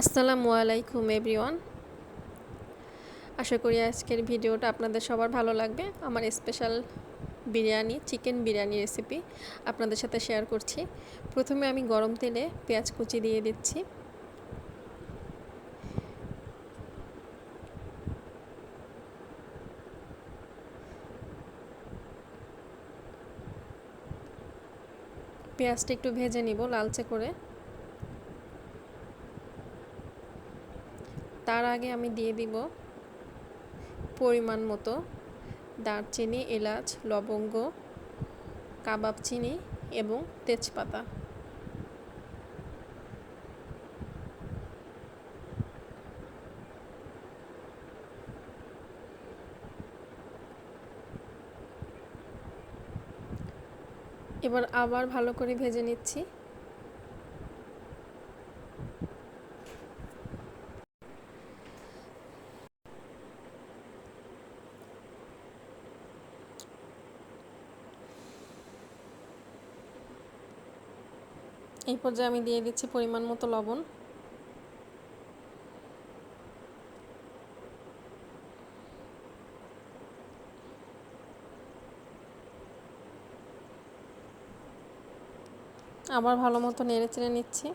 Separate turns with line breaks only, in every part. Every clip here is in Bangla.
আসসালামু আলাইকুম, এভরিওয়ান। আশা করি আজকের ভিডিওটা আপনাদের সবার ভালো লাগবে। আমার special biryani, chicken biryani recipe আপনাদের সাথে শেয়ার করছি। প্রথমে আমি গরম তেলে পেঁয়াজ কুচি দিয়ে দিচ্ছি। পেঁয়াজটা একটু ভেজে নিব লালচে করে। তার আগে আমি দিয়ে দিব পরিমাণ মতো দারচিনি, এলাচ, লবঙ্গ, কাবাব চিনি এবং তেজপাতা। এবার আবার ভালো করে ভেজে নিচ্ছি। এই পর্যায়ে আমি দিয়ে দিচ্ছি পরিমাণ মতো লবণ। আবার ভালো মতো নেড়ে চেড়ে নিচ্ছি।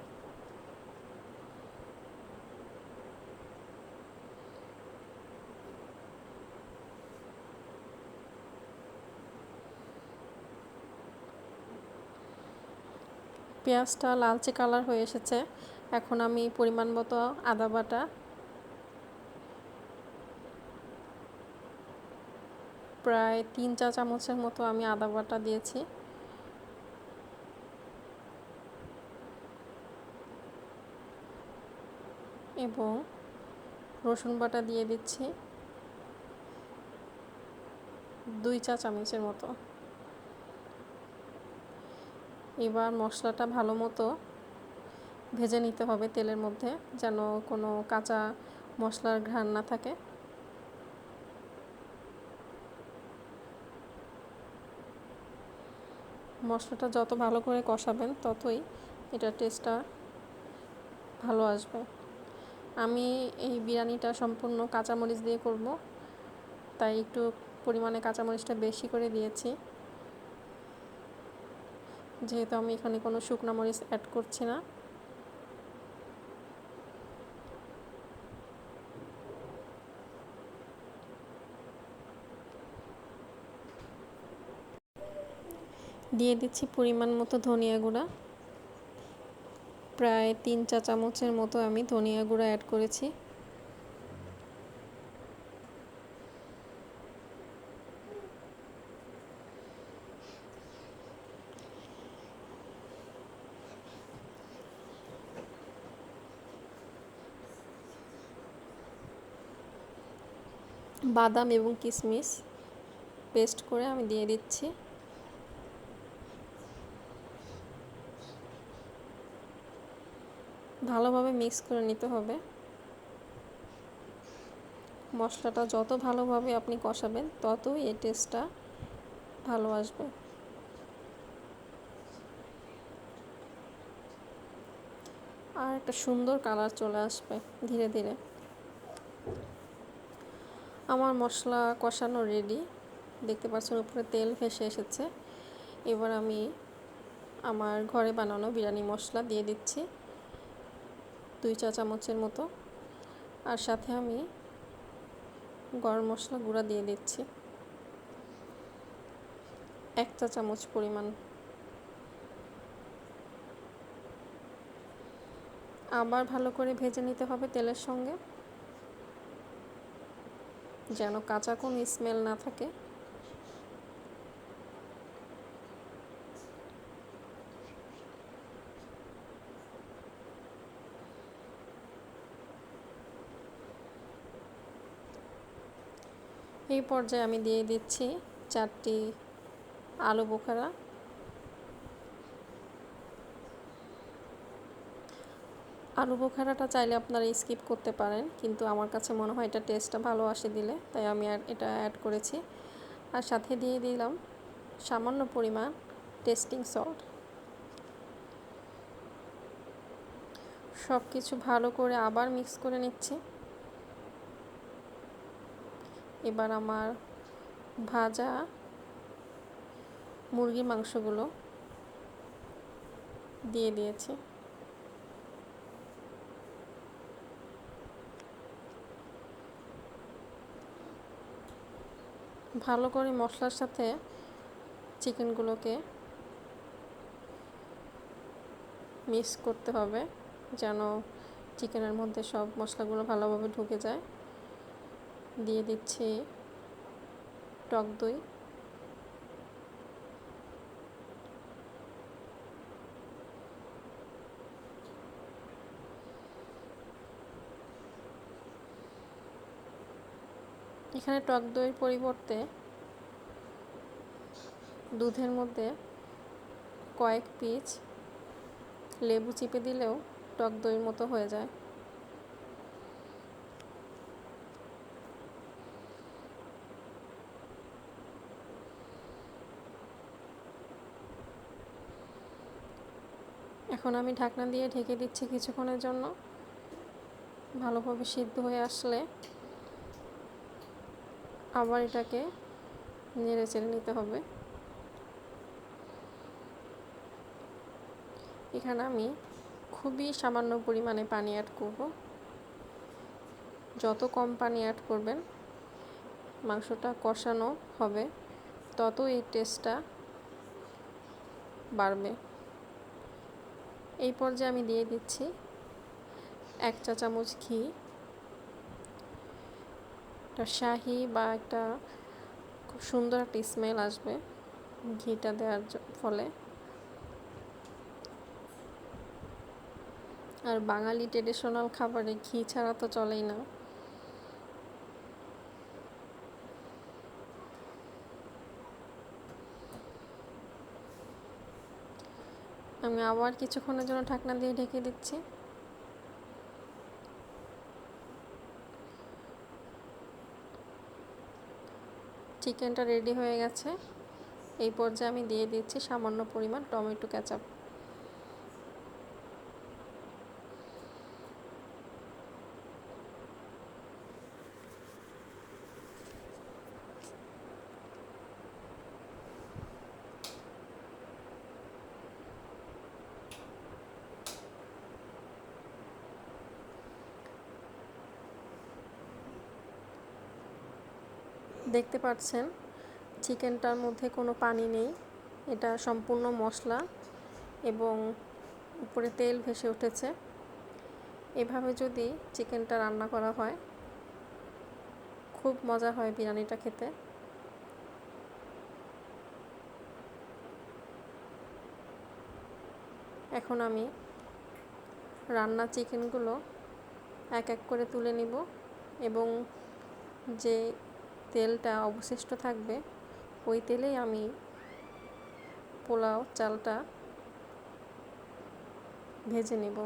পেঁয়াজটা লালচে কালার হয়ে এসেছে। এখন আমি পরিমাণ মতো আদা বাটা। প্রায় তিন চা চামচের মতো আমি আদা বাটা দিয়েছি। এবং রসুন বাটা দিয়ে দিচ্ছি। দুই চা চামচের মতো। এবার মশলাটা ভালো মতো ভেজে নিতে হবে তেলের মধ্যে, যেন কোনো কাঁচা মশলার ঘ্রাণ না থাকে। মশলাটা যত ভালো করে কষাবেন, ততই এটা টেস্টটা ভালো আসবে। আমি এই বিরিয়ানিটা সম্পূর্ণ কাঁচামরিচ দিয়ে করব, তাই একটু পরিমাণে কাঁচামরিচটা বেশি করে দিয়েছি। যেহেতু আমি এখানে কোনো শুকনা মরিচ অ্যাড করছি না। দিয়ে দিচ্ছি পরিমাণ মতো ধনিয়া গুঁড়া। প্রায় তিন চা চামচের মতো আমি ধনিয়া গুঁড়া অ্যাড করেছি। বাদাম এবং কিশমিশ পেস্ট করে আমি দিয়ে দিচ্ছি। ভালোভাবে মিক্স করে নিতে হবে। মশলাটা যত ভালোভাবে আপনি কষাবেন, ততই এই টেস্টটা ভালো আসবে। আর একটা সুন্দর কালার চলে আসবে ধীরে ধীরে। আমার মশলা কষানো রেডি দেখতে পাচ্ছেন উপরে তেল ভেসে এসেছে। এবার আমি আমার ঘরে বানানো বিরিয়ানি মশলা দিয়ে দিচ্ছি দুই চা চামচের মতো। আর সাথে আমি গরম মশলা গুঁড়া দিয়ে দিচ্ছি। এক চা চামচ পরিমাণ আবার ভালো করে ভেজে নিতে হবে তেলের সঙ্গে। যেন কাঁচা কোন স্মেল না থাকে। এই পর্যায়ে আমি দিয়ে দিচ্ছি চারটি আলু বোখারা। আলু বোখারাটা চাইলে আপনারা স্কিপ করতে পারেন, কিন্তু আমার কাছে মনে হয় এটা টেস্টটা ভালো আসে দিলে, তাই আমি আর এটা অ্যাড করেছি। আর সাথে দিয়ে দিলাম সামান্য পরিমাণ টেস্টিং সল্ট সব কিছু ভালো করে আবার মিক্স করে নিচ্ছি। এবার আমার ভাজা মুরগির মাংসগুলো দিয়ে দিয়েছি। ভালো করে মশলার সাথে চিকেনগুলোকে মিক্স করতে হবে, যেন চিকেনের মধ্যে সব মশলাগুলো ভালোভাবে ঢুকে যায়। দিয়ে দিচ্ছি টক দই। এখানে টক দইয়ের পরিবর্তে দুধের মধ্যে কয়েক পিচ লেবু চিপে দিলেও টক দইয়ের মতো হয়ে যায়। এখন আমি ঢাকনা দিয়ে ঢেকে দিচ্ছি কিছুক্ষণের জন্য। ভালোভাবে সিদ্ধ হয়ে আসলে আবার এটাকে নেড়ে চেড়ে নিতে হবে। এখানে আমি খুবই সামান্য পরিমাণে পানি অ্যাড করব। যত কম পানি অ্যাড করবেন, মাংসটা কষানো হবে, তত এই টেস্টটা বাড়বে। এই পর্যায়ে আমি দিয়ে দিচ্ছি এক চা চামচ ঘি। একটা শাহি বা একটা খুব সুন্দর একটা স্মেল আসবে ঘিটা দেওয়ার ফলে। আর বাঙালি ট্রেডিশনাল খাবারে ঘি ছাড়া তো চলেই না। আমি আবার কিছুক্ষণের জন্য ঢাকনা দিয়ে ঢেকে দিচ্ছি। চিকেনটা রেডি হয়ে গেছে। এই পর্যায়ে আমি দিয়ে দিচ্ছি সামান্য পরিমাণ টমেটো ক্যাচাপ দেখতে পাচ্ছেন, চিকেনটার মধ্যে কোনো পানি নেই। এটা সম্পূর্ণ মশলা এবং উপরে তেল ভেসে উঠেছে। এভাবে যদি চিকেনটা রান্না করা হয়, খুব মজা হয় বিরিয়ানিটা খেতে। এখন আমি রান্না চিকেনগুলো এক এক করে তুলে নিব এবং যে তেলটা অবশিষ্ট থাকবে ওই তেলেই আমি পোলাও চালটা ভেজে নেব।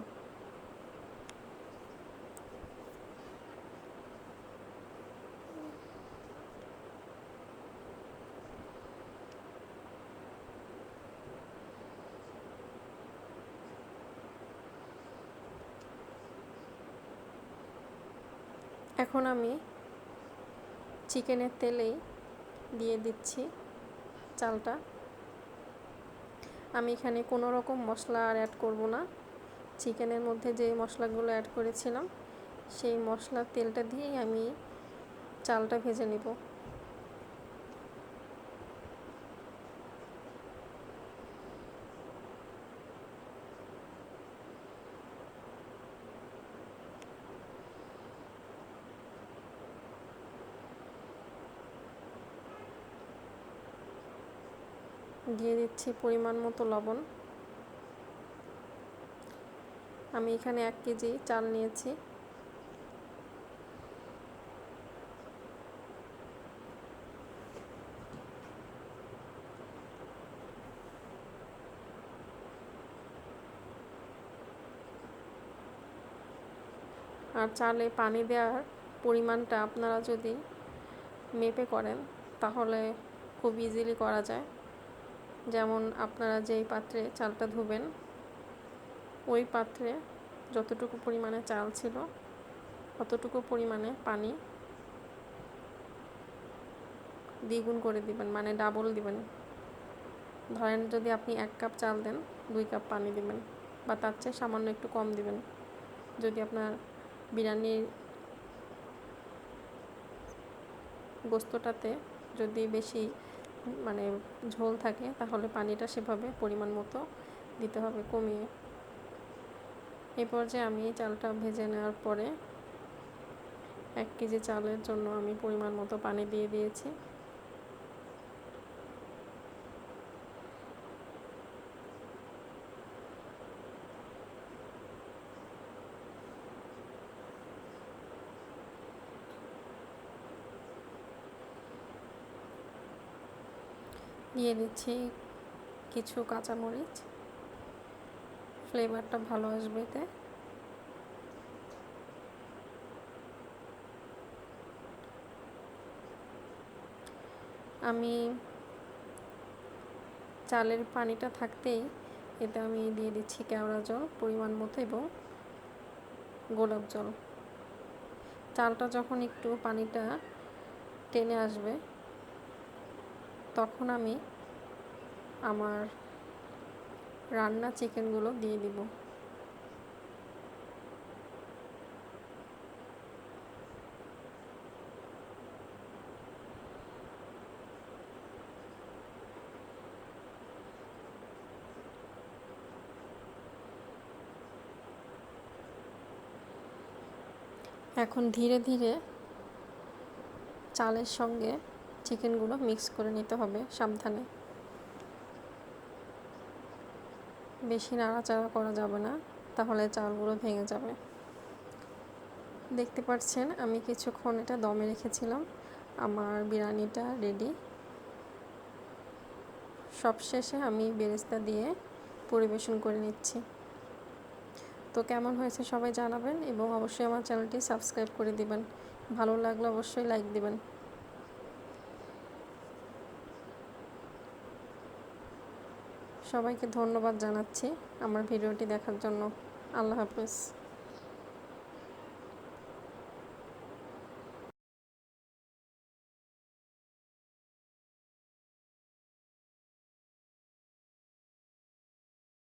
এখন আমি চিকেনের তেলেই দিয়ে দিচ্ছি চালটা। আমি এখানে কোনো রকম মশলা আর অ্যাড করব না। চিকেনের মধ্যে যে মশলাগুলো অ্যাড করেছিলাম, সেই মশলার তেলটা দিয়েই আমি চালটা ভেজে নেব। দিয়ে দিচ্ছি পরিমাণ মতো লবণ। আমি এখানে এক কেজি চাল নিয়েছি। আর চালে পানি দেওয়ার পরিমাণটা আপনারা যদি মেপে করেন, তাহলে খুব ইজিলি করা যায়। যেমন আপনারা যেই পাত্রে চালটা ধুবেন, ওই পাত্রে যতটুকু পরিমাণে চাল ছিল, অতটুকু পরিমাণে পানি দ্বিগুণ করে দিবেন মানে ডাবল দিবেন। ধরেন যদি আপনি এক কাপ চাল দেন, দুই কাপ পানি দিবেন বা তার চেয়ে সামান্য একটু কম দিবেন। যদি আপনার বিরিয়ানির গোস্তটাতে যদি বেশি মানে ঝোল থাকে, তাহলে পানিটা সেভাবে পরিমাণ মতো দিতে হবে, কমিয়ে। এই পর্যায়ে আমি চালটা ভেজে নেওয়ার পরে এক কেজি চালের জন্য আমি পরিমাণ মতো পানি দিয়ে দিয়েছি। দিয়ে দিচ্ছি কিছু কাঁচামরিচ। ফ্লেভারটা ভালো আসবে এতে। আমি চালের পানিটা থাকতেই এতে আমি দিয়ে দিচ্ছি কেওড়া জল পরিমাণ মতো এবং গোলাপ জল। চালটা যখন একটু পানিটা টেনে আসবে তখন আমি আমার রান্না চিকেনগুলো দিয়ে দিব। এখন ধীরে ধীরে চালের সঙ্গে চিকেনগুলো মিক্স করে নিতে হবে সাবধানে। বেশি নাড়াচাড়া করা যাবে না, তাহলে চালগুলো ভেঙে যাবে। দেখতে পাচ্ছেন, আমি কিছুক্ষণ এটা দমে রেখেছিলাম। আমার বিরিয়ানিটা রেডি সবশেষে আমি বেরেস্তা দিয়ে পরিবেশন করে নিচ্ছি। তো কেমন হয়েছে সবাই জানাবেন এবং অবশ্যই আমার চ্যানেলটি সাবস্ক্রাইব করে দিবেন। ভালো লাগলে অবশ্যই লাইক দিবেন। সবাইকে ধন্যবাদ জানাচ্ছি। আমার ভিডিওটি দেখার জন্য আল্লাহ হাফেজ।